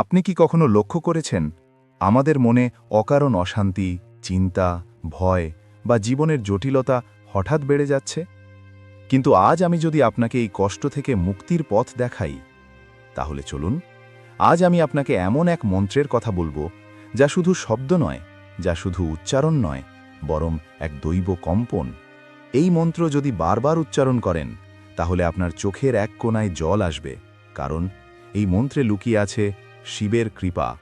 আপনি কি কখনো লক্ষ্য করেছেন, আমাদের মনে অকারণ অশান্তি, চিন্তা, ভয় বা জীবনের জটিলতা হঠাৎ বেড়ে যাচ্ছে? কিন্তু আজ আমি যদি আপনাকে এই কষ্ট থেকে মুক্তির পথ দেখাই, তাহলে চলুন, আজ আমি আপনাকে এমন এক মন্ত্রের কথা বলব, যা শুধু শব্দ নয়, যা শুধু উচ্চারণ নয়, বরং এক দৈব কম্পন। এই মন্ত্র যদি বারবার উচ্চারণ করেন, তাহলে আপনার চোখের এক কোনায় জল আসবে, কারণ এই মন্ত্রে লুকিয়ে আছে শিবের কৃপা,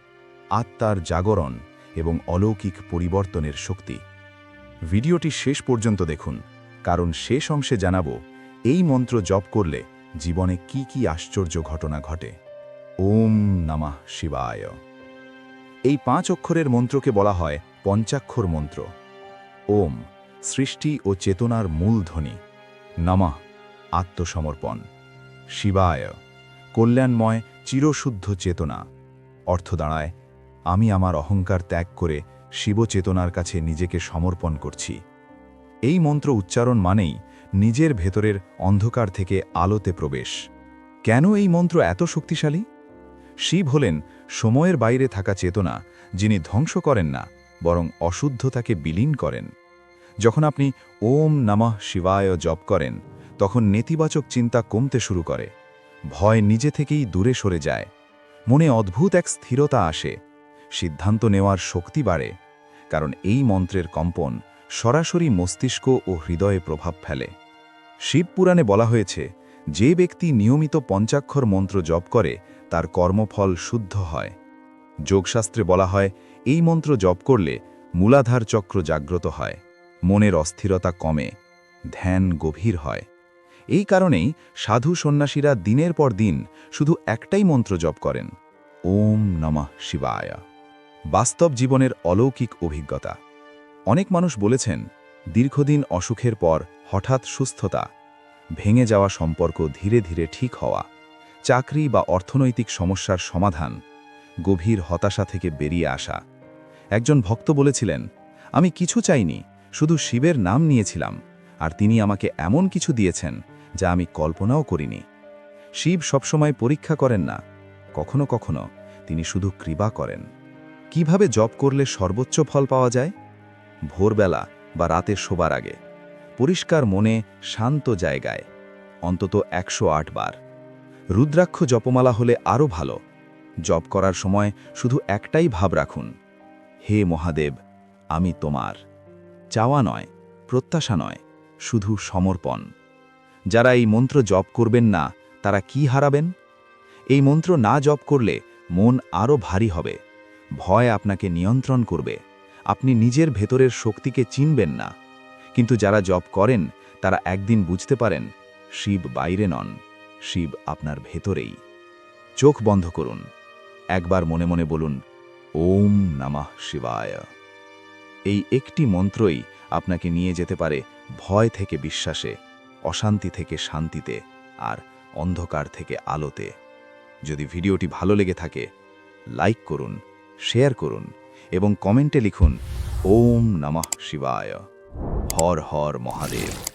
আত্মার জাগরণ এবং অলৌকিক পরিবর্তনের শক্তি। ভিডিওটি শেষ পর্যন্ত দেখুন, কারণ শেষ অংশে জানাব, এই মন্ত্র জপ করলে জীবনে কি কি আশ্চর্য ঘটনা ঘটে। ওম নমঃ শিবায়। এই পাঁচ অক্ষরের মন্ত্রকে বলা হয় পঞ্চাক্ষর মন্ত্র। ওম, সৃষ্টি ও চেতনার মূল ধ্বনি। নমঃ, আত্মসমর্পণ। শিবায়, কল্যাণময় চিরশুদ্ধ চেতনা। অর্থ দাঁড়ায়, আমি আমার অহংকার ত্যাগ করে শিবচেতনার কাছে নিজেকে সমর্পণ করছি। এই মন্ত্র উচ্চারণ মানেই নিজের ভেতরের অন্ধকার থেকে আলোতে প্রবেশ। কেন এই মন্ত্র এত শক্তিশালী? শিব হলেন সময়ের বাইরে থাকা চেতনা, যিনি ধ্বংস করেন না, বরং অশুদ্ধতাকে বিলীন করেন। যখন আপনি ওম নমঃ শিবায় জপ করেন, তখন নেতিবাচক চিন্তা কমতে শুরু করে। ভয় নিজে থেকেই দূরে সরে যায়। মনে অদ্ভুত এক স্থিরতা আসে। সিদ্ধান্ত নেওয়ার শক্তি বাড়ে, কারণ এই মন্ত্রের কম্পন সরাসরি মস্তিষ্ক ও হৃদয়ে প্রভাব ফেলে। শিবপুরাণে বলা হয়েছে, যে ব্যক্তি নিয়মিত পঞ্চাক্ষর মন্ত্র জপ করে, তার কর্মফল শুদ্ধ হয়। যোগশাস্ত্রে বলা হয়, এই মন্ত্র জপ করলে মূলাধার চক্র জাগ্রত হয়, মনের অস্থিরতা কমে, ধ্যান গভীর হয়। এই কারণেই সাধু সন্ন্যাসীরা দিনের পর দিন শুধু একটাই মন্ত্র জপ করেন, ওম নমঃ শিবায়। বাস্তব জীবনের অলৌকিক অভিজ্ঞতা। অনেক মানুষ বলেছেন, দীর্ঘদিন অসুখের পর হঠাৎ সুস্থতা, ভেঙে যাওয়া সম্পর্ক ধীরে ধীরে ঠিক হওয়া, চাকরি বা অর্থনৈতিক সমস্যার সমাধান, গভীর হতাশা থেকে বেরিয়ে আসা। একজন ভক্ত বলেছিলেন, আমি কিছু চাইনি, শুধু শিবের নাম নিয়েছিলাম, আর তিনি আমাকে এমন কিছু দিয়েছেন যা আমি কল্পনাও করিনি। শিব সবসময় পরীক্ষা করেন না। কখনো কখনো তিনি শুধু কৃপা করেন। কীভাবে জপ করলে সর্বোচ্চ ফল পাওয়া যায়? ভোরবেলা বা রাতে শোবার আগে। পরিষ্কার মনে শান্ত জায়গায়। অন্তত একশো আট বার। রুদ্রাক্ষ জপমালা হলে আরও ভালো। জপ করার সময় শুধু একটাই ভাব রাখুন। হে মহাদেব, আমি তোমার। চাওয়া নয়, প্রত্যাশা নয়, শুধু সমর্পণ। যারা এই মন্ত্র জপ করবেন না, তারা কি হারাবেন? এই মন্ত্র না জপ করলে মন আরও ভারী হবে। ভয় আপনাকে নিয়ন্ত্রণ করবে। আপনি নিজের ভেতরের শক্তিকে চিনবেন না। কিন্তু যারা জপ করেন, তারা একদিন বুঝতে পারেন, শিব বাইরে নন, শিব আপনার ভেতরেই। চোখ বন্ধ করুন। একবার মনে মনে বলুন, ওম নমঃ শিবায়। এই একটি মন্ত্রই আপনাকে নিয়ে যেতে পারে ভয় থেকে বিশ্বাসে। অশান্তি থেকে শান্তিতে আর অন্ধকার থেকে আলোতে। যদি ভিডিওটি ভালো লেগে থাকে, লাইক করুন, শেয়ার করুন এবং কমেন্টে লিখুন, ওম নমঃ শিবায়। হর হর মহাদেব।